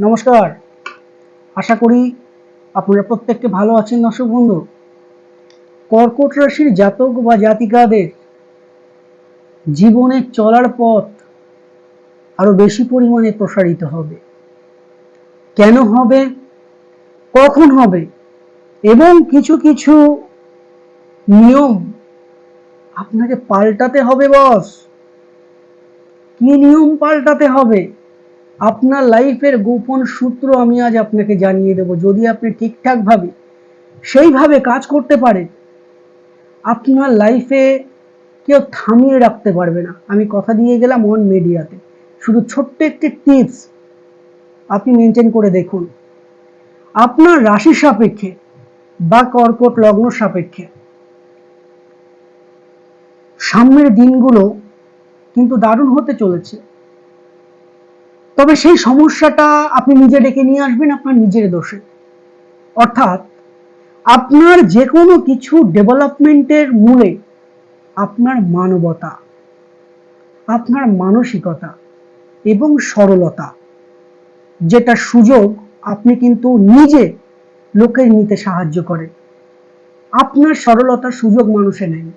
নমস্কার। আশা করি আপনারা প্রত্যেককে ভালো আছেন দর্শক বন্ধু। কর্কট রাশির জাতক বা জাতিকাদের জীবনে চলার পথ আরও বেশি পরিমাণে প্রসারিত হবে। কেন হবে? কখন হবে? এবং কিছু কিছু নিয়ম আপনাকে পাল্টাতে হবে, বস। কি নিয়ম পাল্টাতে হবে? আপনার লাইফের গোপন সূত্র আমি আজ আপনাকে জানিয়ে দেব। যদি আপনি ঠিকঠাকভাবে সেইভাবে কাজ করতে পারেন, আপনার লাইফে কেউ থামিয়ে রাখতে পারবে না। আমি কথা দিয়ে গেলাম অন মিডিয়াতে। শুধু ছোট্ট একটি টিপস আপনি মেনটেন করে দেখুন। আপনার রাশি সাপেক্ষে বা কর্কট লগ্ন সাপেক্ষে সামনের দিনগুলো কিন্তু দারুণ হতে চলেছে। তবে সেই সমস্যাটা আপনি নিজে ডেকে নিয়ে আসবেন আপনার নিজের দোষে। অর্থাৎ আপনার যে কোনো কিছু ডেভেলপমেন্টের মূলে আপনার মানবতা, আপনার মানসিকতা এবং সরলতা যেটা সুযোগ আপনি কিন্তু নিজে লোকের নিতে সাহায্য করেন আপনার সরলতার সুযোগ মানুষে নেন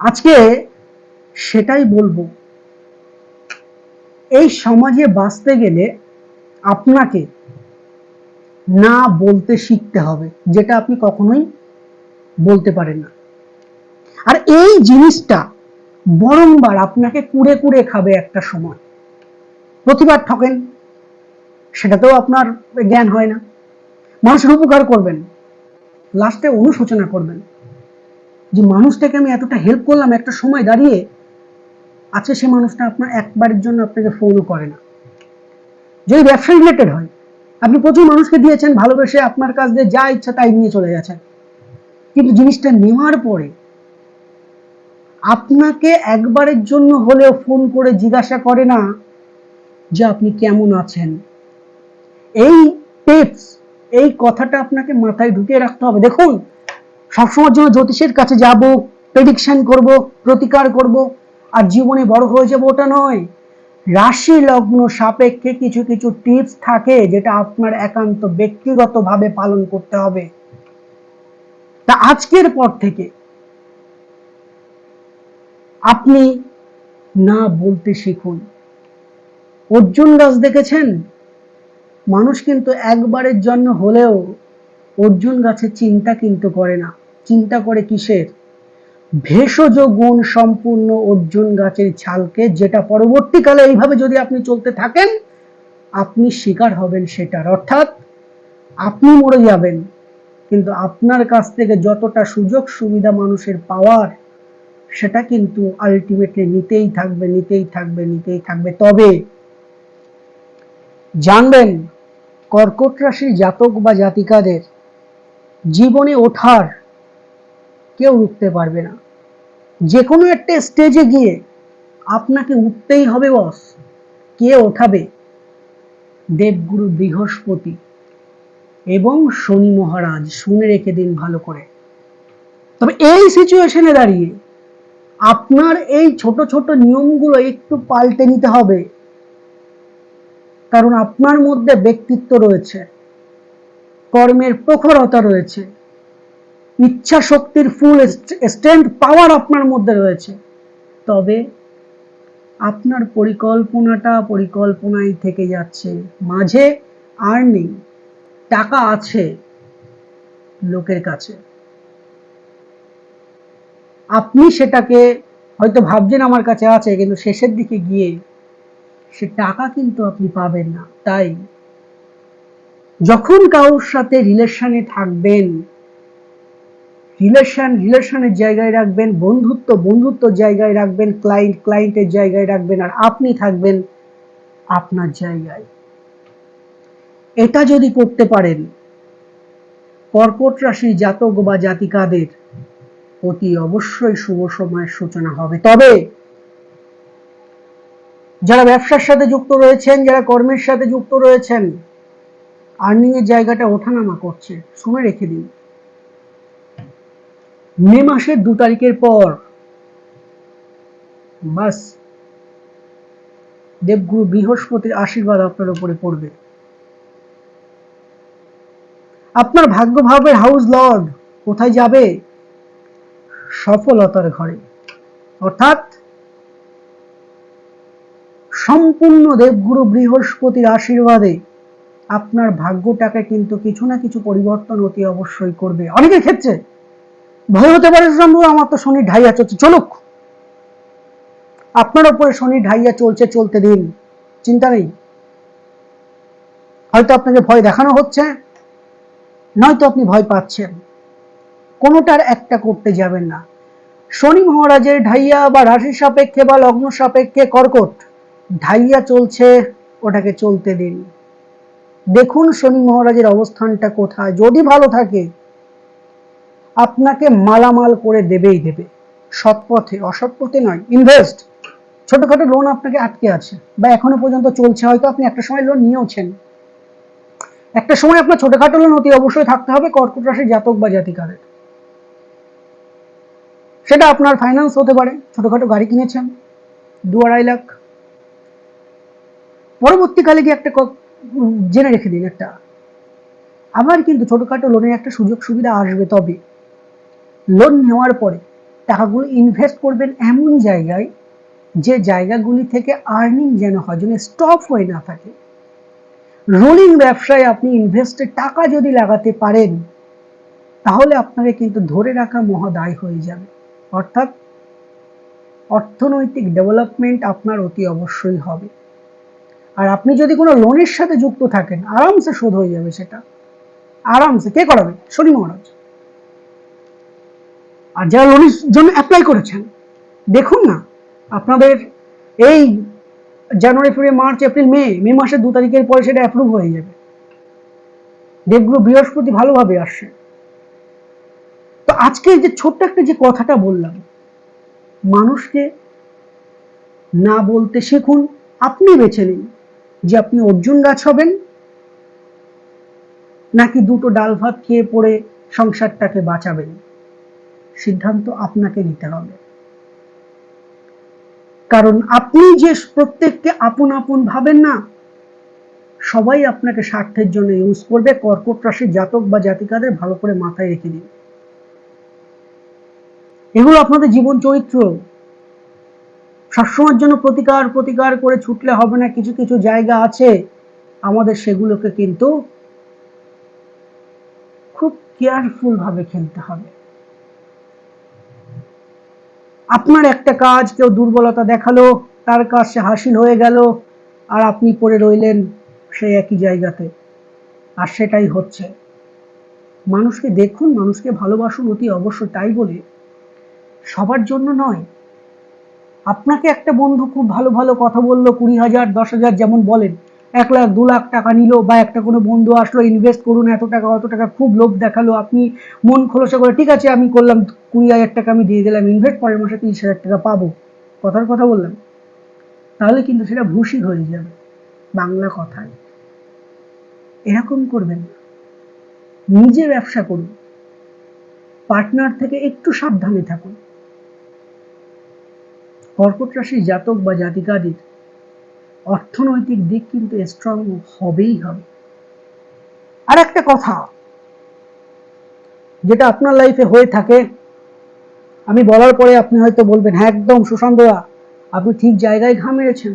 আজকে সেটাই বলব এই সমাজে বাঁচতে গেলে আপনাকে না বলতে শিখতে হবে, যেটা আপনি কখনোই বলতে পারেন না। আর এই জিনিসটা বরংবার আপনাকে কুড়ে কুড়ে খাবে একটা সময়। প্রতিবার ঠকেন, সেটাতেও আপনার জ্ঞান হয় না। মানুষের উপকার করবেন, লাস্টে অনুশোচনা করবেন। যে মানুষটাকে আমি এতটা হেল্প করলাম, একটা সময় দাঁড়িয়ে আছে সে মানুষটা আপনার একবারের জন্য আপনাকে ফোনও করে না। যদি ব্যবসা রিলেটেড হয়, আপনি প্রচুর মানুষকে দিয়েছেন, ভালোবেসে আপনার কাছ দিয়ে যা ইচ্ছা তাই নিয়ে চলে গেছেন। কিন্তু জিনিসটা নেওয়ার পরে আপনাকে একবারের জন্য হলেও ফোন করে জিজ্ঞাসা করে না যে আপনি কেমন আছেন। এই টিপস এই কথাটা আপনাকে মাথায় ঢুকিয়ে রাখতে হবে। দেখুন, সবসময়ের জন্য জ্যোতিষের কাছে যাব প্রেডিকশন করব, প্রতিকার করব। আর জীবনে বড় হয়ে যাব ওটা নয়। রাশি লগ্ন সাপেক্ষে কিছু কিছু টিপস থাকে যেটা আপনার একান্ত ব্যক্তিগতভাবে পালন করতে হবে। তা আজকের পর থেকে আপনি না বলতে শিখুন। অর্জুন গাছ দেখেছেন? মানুষ কিন্তু একবারের জন্য হলেও অর্জুন গাছের চিন্তা কিন্তু করে না। চিন্তা করে কিসের? ভেষজ গুণ সম্পূর্ণ অর্জুন গাছের ছালকে, যেটা পরবর্তীকালে এইভাবে যদি আপনি চলতে থাকেন, আপনি শিকার হবেন সেটার। অর্থাৎ আপনি মরে যাবেন, কিন্তু আপনার কাছ থেকে যতটা সুযোগ সুবিধা মানুষের পাওয়ার, সেটা কিন্তু আলটিমেটলি নিতেই থাকবে নিতেই থাকবে নিতেই থাকবে। তবে জানবেন, কর্কট রাশির জাতক বা জাতিকাদের জীবনে ওঠার কেউ উঠতে পারবে না। যে কোনো একটা স্টেজে গিয়ে আপনাকে উঠতেই হবে বস কে ওঠাবে? দেবগুরু বৃহস্পতি এবং শনি মহারাজ। শুনে রেখে দিন ভালো করে। তবে এই সিচুয়েশনে দাঁড়িয়ে আপনার এই ছোট ছোট নিয়মগুলো একটু পাল্টে নিতে হবে। কারণ আপনার মধ্যে ব্যক্তিত্ব রয়েছে, কর্মের প্রখরতা রয়েছে ইচ্ছা শক্তির ফুল স্ট্রেংথ পাওয়ার আপনার মধ্যে রয়েছে। তবে আপনার পরিকল্পনাটা পরিকল্পনায় থেকে যাচ্ছে। মাঝে আর নেই, টাকা আছে লোকের কাছে। আপনি সেটাকে হয়তো ভাবছেন আমার কাছে আছে, কিন্তু শেষের দিকে গিয়ে সে টাকা কিন্তু আপনি পাবেন না। তাই যখন কারোর সাথে রিলেশনে থাকবেন রিলেশন রিলেশনের জায়গায় রাখবেন, বন্ধুত্ব বন্ধুত্ব জায়গায় রাখবেন ক্লায়েন্ট ক্লায়েন্টের জায়গায় রাখবেন, আর আপনি থাকবেন আপনার জায়গায়। এটা যদি করতে পারেন, কর্কট রাশি জাতক বা জাতিকাদের অতি অবশ্যই শুভ সময়ের সূচনা হবে। তবে যারা ব্যবসার সাথে যুক্ত রয়েছেন, যারা কর্মের সাথে যুক্ত রয়েছেন আর্নিং এর জায়গাটা ওঠানামা করছে, শুনে রেখে দিন। মে মাসের দু তারিখের পর বাস, দেবগুরু বৃহস্পতির আশীর্বাদ আপনার উপরে পড়বে। আপনার ভাগ্য ভাবের হাউস লর্ড কোথায় যাবে? সফলতার ঘরে। অর্থাৎ সম্পূর্ণ দেবগুরু বৃহস্পতির আশীর্বাদে আপনার ভাগ্যটাকে কিন্তু কিছু না কিছু পরিবর্তন অতি অবশ্যই করবে। অনেকের ক্ষেত্রে ভয় হতে পারে শম্ভু আমার তো শনি ঢাইয়া চলছে, চলুক। আপনার উপরে শনি ঢাইয়া চলছে, চলতে দিন, চিন্তা নেই। হয়তো আপনাকে ভয় দেখানো হচ্ছে, নয়তো আপনি ভয় পাচ্ছেন। কোনোটার একটা করতে যাবেন না। শনি মহারাজের ঢাইয়া বা রাশি সাপেক্ষে বা লগ্ন সাপেক্ষে কর্কট, ঢাইয়া চলছে, ওটাকে চলতে দিন। দেখুন শনি মহারাজের অবস্থানটা কোথায়। যদি ভালো থাকে আপনাকে মালামাল করে দেবেই দেবে। সৎ পথে, অসৎ পথে নয় ইনভেস্ট ছোটখাটো লোন আপনাকে আটকে আছে বা এখনও পর্যন্ত চলছে, হয়তো আপনি একটা সময় লোন নিয়েওছেন। একটা সময় আপনার ছোটখাটো লোন অতি অবশ্যই থাকতে হবে, কর্কট রাশির জাতক বা জাতিকারের সেটা আপনার ফাইন্যান্স হতে পারে। ছোটখাটো গাড়ি কিনেছেন, দু আড়াই লাখ। পরবর্তীকালে গিয়ে একটা জেনে রেখে দিন একটা। আবার কিন্তু ছোটখাটো লোনের একটা সুযোগ সুবিধা আসবে তবে। লোন নেওয়ার পরে টাকাগুলো ইনভেস্ট করবেন এমন জায়গায় যে জায়গাগুলি থেকে আর্নিং যেন হয় যেন স্টপ হয়ে না থাকে। রোলিং ব্যবসায় আপনি ইনভেস্টের টাকা যদি লাগাতে পারেন, তাহলে আপনাকে কিন্তু ধরে রাখা মহাদায় হয়ে যাবে। অর্থাৎ অর্থনৈতিক ডেভেলপমেন্ট আপনার অতি অবশ্যই হবে। আর আপনি যদি কোনো লোনের সাথে যুক্ত থাকেন, আরামসে শোধ হয়ে যাবে সেটা। আরামসে, কে করাবে? শনি মহারাজ। আর যারা লোনের জন্য অ্যাপ্লাই করেছেন, দেখুন না, আপনাদের এই জানুয়ারি ফেব্রুয়ারি মার্চ এপ্রিল মে মে মাসের দু তারিখের পরে সেটা অ্যাপ্রুভ হয়ে যাবে। দেবগুলো বৃহস্পতি ভালোভাবে আসছে। তো আজকে যে ছোট্ট একটা যে কথাটা বললাম, মানুষকে না বলতে শিখুন, আপনি বেছে নিন যে আপনি অর্জুন গাছ হবেন, নাকি দুটো ডাল ভাত খেয়ে পড়ে সংসারটাকে বাঁচাবেন। সিদ্ধান্ত আপনাকে নিতে হবে। কারণ আপনি যে প্রত্যেককে আপন আপন ভাবেন না, সবাই আপনাকে স্বার্থের জন্য ইউজ করবে। কর্কট রাশির জাতক বা জাতিকাদের ভালো করে মাথায় রেখে দিন। এগুলো আপনাদের জীবন চরিত্র। সবসময়ের জন্য প্রতিকার প্রতিকার করে ছুটলে হবে না। কিছু কিছু জায়গা আছে, আমাদের সেগুলোকে কিন্তু খুব কেয়ারফুল ভাবে খেলতে হবে। আপনার একটা কাজ, কেউ দুর্বলতা দেখাল, তার কাজ সে হাসিল হয়ে গেল, আর আপনি পড়ে রইলেন সেই একই জায়গাতে। আর সেটাই হচ্ছে। মানুষকে দেখুন, মানুষকে ভালোবাসুন অতি অবশ্য তাই বলে সবার জন্য নয়। আপনাকে একটা বন্ধু খুব ভালো ভালো কথা বলল, কুড়ি হাজার, দশ হাজার যেমন বলেন এক লাখ, দু লাখ টাকা নিল বা একটা কোনো বন্ধু আসলো ইনভেস্ট করুন, এত টাকা, অত টাকা, খুব লোভ দেখাল, আপনি মন খোলসা করে, ঠিক আছে, আমি করলাম, কুড়ি হাজার টাকা আমি দিয়ে দিলাম ইনভেস্ট পরের মাসে তিরিশ হাজার টাকা পাবো। কথার কথা বললাম। তাহলে কিন্তু সেটা ভুসি হয়ে যাবে, বাংলা কথায়। এরকম করবেন নিজে ব্যবসা করুন। পার্টনার থেকে একটু সাবধানে থাকুন। কর্কট রাশির জাতক বা জাতিকাদের অর্থনৈতিক দিক কিন্তু স্ট্রং হবেই হবে। আর একটা কথা, যেটা আপনার লাইফে হয়ে থাকে, আমি বলার পরে আপনি হয়তো বলবেন হ্যাঁ একদম সুশান্তরা আপনি ঠিক জায়গায় ঘা মেরেছেন।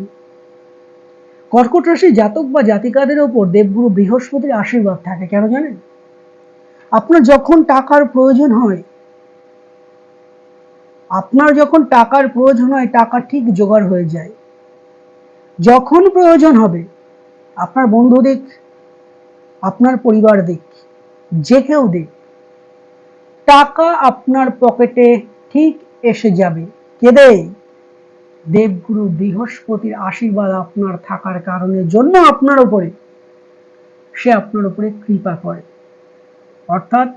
কর্কট রাশি জাতক বা জাতিকাদের ওপর দেবগুরু বৃহস্পতির আশীর্বাদ থাকে, কেন জানেন? আপনার যখন টাকার প্রয়োজন হয়, আপনার যখন টাকার প্রয়োজন হয়, টাকা ঠিক জোগাড় হয়ে যায়। যখন প্রয়োজন হবে, আপনার বন্ধু দিক আপনার পরিবার দিক যে কেউ দিক টাকা আপনার পকেটে ঠিক এসে যাবে। কেদে? দেবগুরু বৃহস্পতির আশীর্বাদ আপনার থাকার কারণে জন্য আপনার উপরে। সে আপনার উপরে কৃপা করে। অর্থাৎ,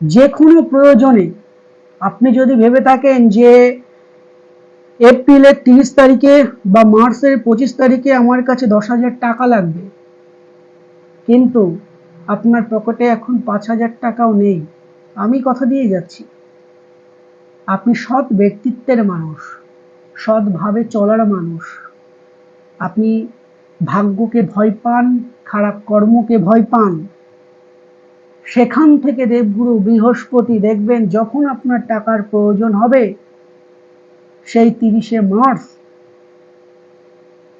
যে কোনো প্রয়োজনে আপনি যদি ভেবে থাকেন যে এপ্রিলের তিরিশ তারিখে বা মার্চের পঁচিশ তারিখে আমার কাছে দশ হাজার টাকা লাগবে। কিন্তু আপনার পকেটে এখন পাঁচ হাজার টাকাও নেই। আমি কথা দিয়ে যাচ্ছি। আপনি সৎ ব্যক্তিত্বের মানুষ সৎভাবে চলার মানুষ। আপনি ভাগ্যকে ভয় পান, খারাপ কর্মকে ভয় পান। সেখান থেকে দেবগুরু বৃহস্পতি দেখবেন যখন আপনার টাকার প্রয়োজন হবে সেই তিরিশে মার্চ,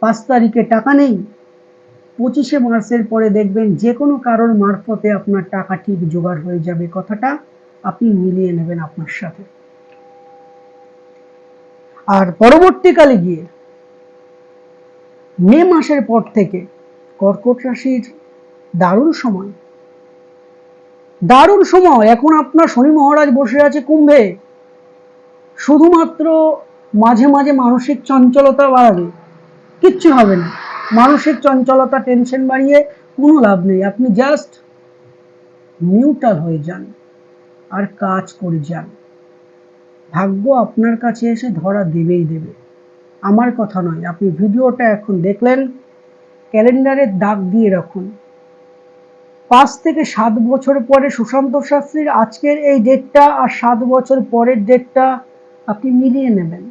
পাঁচ তারিখে টাকা নেই। পঁচিশে মার্চের পরে দেখবেন যে কোনো কারোর মারফতে আপনার টাকা ঠিক জোগাড় হয়ে যাবে। কথাটা আপনি মিলিয়ে নেবেন আপনার সাথে। আর পরবর্তীকালে গিয়ে মে মাসের পর থেকে কর্কট রাশির দারুণ সময়। দারুণ সময়। এখন আপনার শনি মহারাজ বসে আছে কুম্ভে। শুধুমাত্র মাঝে মাঝে মানসিক চঞ্চলতা বাড়াবে। কিচ্ছু হবে না। মানসিক চঞ্চলতা টেনশন বাড়িয়ে কোনো লাভ নেই। আপনি জাস্ট নিউট্রাল হয়ে যান আর কাজ করে যান। ভাগ্য আপনার কাছে এসে ধরা দেবেই দেবে। আমার কথা নয়, আপনি ভিডিওটা এখন দেখলেন, ক্যালেন্ডারে দাগ দিয়ে রাখুন। পাঁচ থেকে সাত বছর পরে সুশান্ত শাস্ত্রীর আজকের এই ডেটটা আর সাত বছর পরের ডেটটা আপনি মিলিয়ে নেবেন।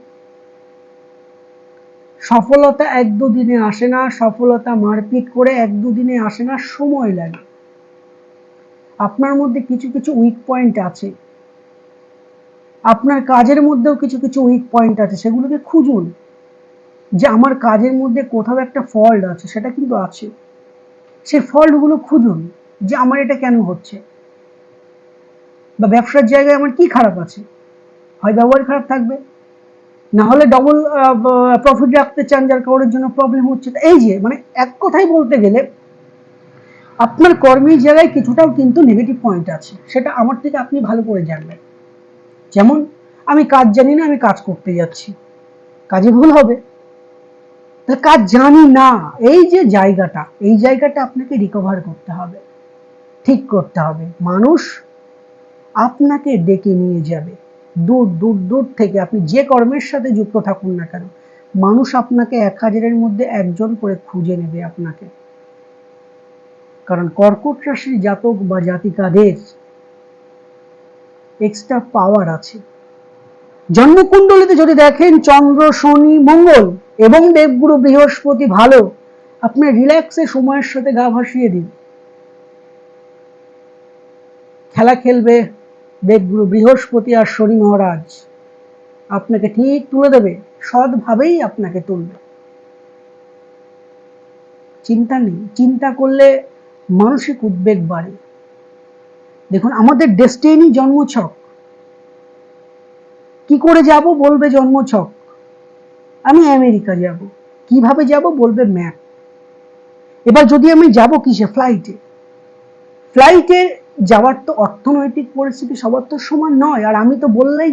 সফলতা এক দুদিনে আসে না, সফলতা মারপিট করে এক দুদিনে আসে না, সময় লাগে। আপনার মধ্যে কিছু কিছু উইক পয়েন্ট আছে। আপনার কাজের মধ্যেও কিছু কিছু উইক পয়েন্ট আছে, সেগুলোকে খুঁজুন। যে আমার কাজের মধ্যে কোথাও একটা ফল্ট আছে, সেটা কিন্তু আছে। সেই ফল্টগুলো খুঁজুন, যে আমার এটা কেন হচ্ছে? বা ব্যবসার জায়গায় আমার কি খারাপ আছে? হয় ব্যবহার খারাপ থাকবে? না হলে ডবল প্রফিট রাখতে চান যার কারোর জন্য প্রবলেম হচ্ছে এই যে মানে এক কথাই বলতে গেলে, আপনার কর্মীর জায়গায় কিছুটাও কিন্তু নেগেটিভ পয়েন্ট আছে। সেটা আমার থেকে আপনি ভালো করে জানবেন। যেমন, আমি কাজ জানি না, আমি কাজ করতে যাচ্ছি। কাজে ভুল হবে। তা কাজ জানি না। এই যে জায়গাটা, এই জায়গাটা আপনাকে রিকভার করতে হবে। ঠিক করতে হবে। মানুষ আপনাকে ডেকে নিয়ে যাবে। দূর দূর দূর থেকে আপনি যে কর্মের সাথে যুক্ত থাকুন না কেন, মানুষ আপনাকে এক হাজারের মধ্যে একজন করে খুঁজে নেবে আপনাকে। কারণ কর্কট রাশির জাতক বা জাতিকাদের এক্সট্রা পাওয়ার আছে। জন্মকুণ্ডলিতে যদি দেখেন চন্দ্র, শনি, মঙ্গল এবং দেবগুরু বৃহস্পতি ভালো আপনার রিল্যাক্সে সময়ের সাথে গা ভাসিয়ে দিন। খেলা খেলবে দেবগুরু বৃহস্পতি আর শনি মহারাজ আপনাকে ঠিক তুলে দেবে, সৎভাবেই আপনাকে তুলবে। চিন্তা নেই, চিন্তা করলে মানসিক উদ্বেগ বাড়ে। দেখুন, আমাদের ডেস্টিনি জন্মছক। কি করে যাব বলবে জন্মছক? আমি আমেরিকা যাব। কীভাবে যাব বলবে ম্যাপ। এবার যদি আমি যাব কিসে? ফ্লাইটে ফ্লাইটে যাওয়ার তো অর্থনৈতিক পরিস্থিতি সবার তো সমান নয়। আর আমি তো বললেই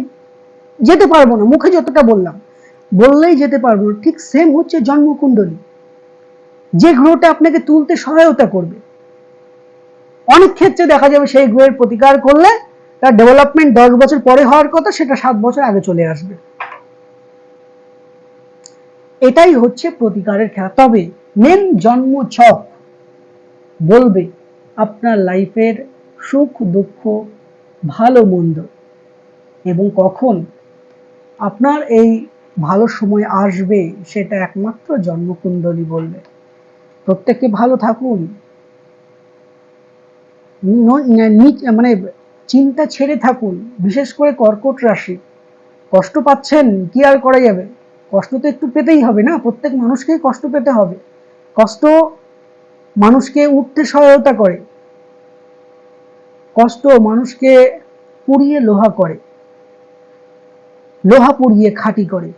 যেতে পারব না, মুখে যতটা বললাম, বললেই যেতে পারব না। ঠিক সেম হচ্ছে জন্মকুণ্ডলী। যে গ্রহটা আপনাকে তুলতে সহায়তা করবে। অনেক ক্ষেত্রে দেখা যাবে সেই গ্রহের প্রতিকার করলে তার ডেভেলপমেন্ট দশ বছর পরে হওয়ার কথা, সেটা সাত বছর আগে চলে আসবে। এটাই হচ্ছে প্রতিকারের খেলা। তবে মেন জন্ম ছক বলবে আপনার লাইফের সুখ, দুঃখ, ভালো, মন্দ। এবং কখন আপনার এই ভালো সময় আসবে, সেটা একমাত্র জন্মকুণ্ডলী বলবে। প্রত্যেকে ভালো থাকুন। মানে চিন্তা ছেড়ে থাকুন, বিশেষ করে কর্কট রাশি। কষ্ট পাচ্ছেন, কি আর করা যাবে? কষ্ট তো একটু পেতেই হবে না? প্রত্যেক মানুষকেই কষ্ট পেতে হবে। কষ্ট মানুষকে উঠতে সহায়তা করে। কষ্ট মানুষকে পুড়িয়ে লোহা করে, লোহা পুড়িয়ে খাঁটি করে।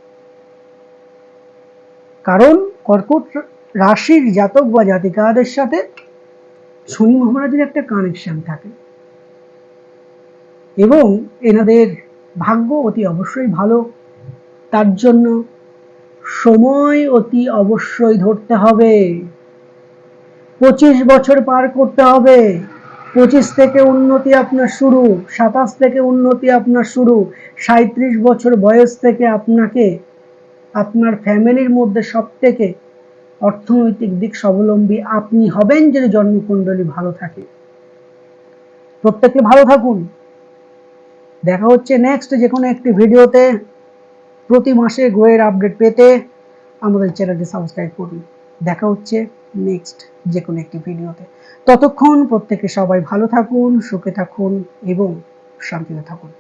কারণ কর্কট রাশির জাতক বা জাতিকাদের সাথে শনি মহারাজের একটা কানেকশন থাকে। এবং এনাদের ভাগ্য অতি অবশ্যই ভালো। তার জন্য সময় অতি অবশ্যই ধরতে হবে। পঁচিশ বছর পার করতে হবে। পঁচিশ থেকে উন্নতি আপনার শুরু, সাতাশ থেকে উন্নতি আপনার শুরু সাঁত্রিশ বছর বয়স থেকে আপনাকে, আপনার ফ্যামিলির মধ্যে সব থেকে অর্থনৈতিক দিক স্বাবলম্বী আপনি হবেন যদি জন্মকুণ্ডলী ভালো থাকে। প্রত্যেকে ভালো থাকুন। দেখা হচ্ছে নেক্সট যে কোনো একটি ভিডিওতে। প্রতি মাসে গ্রহের আপডেট পেতে আমাদের চ্যানেলটি সাবস্ক্রাইব করুন। দেখা হচ্ছে নেক্সট যে কোনো একটি ভিডিওতে। ততক্ষণ প্রত্যেকে সবাই ভালো থাকুন সুখে থাকুন এবং শান্তিতে থাকুন।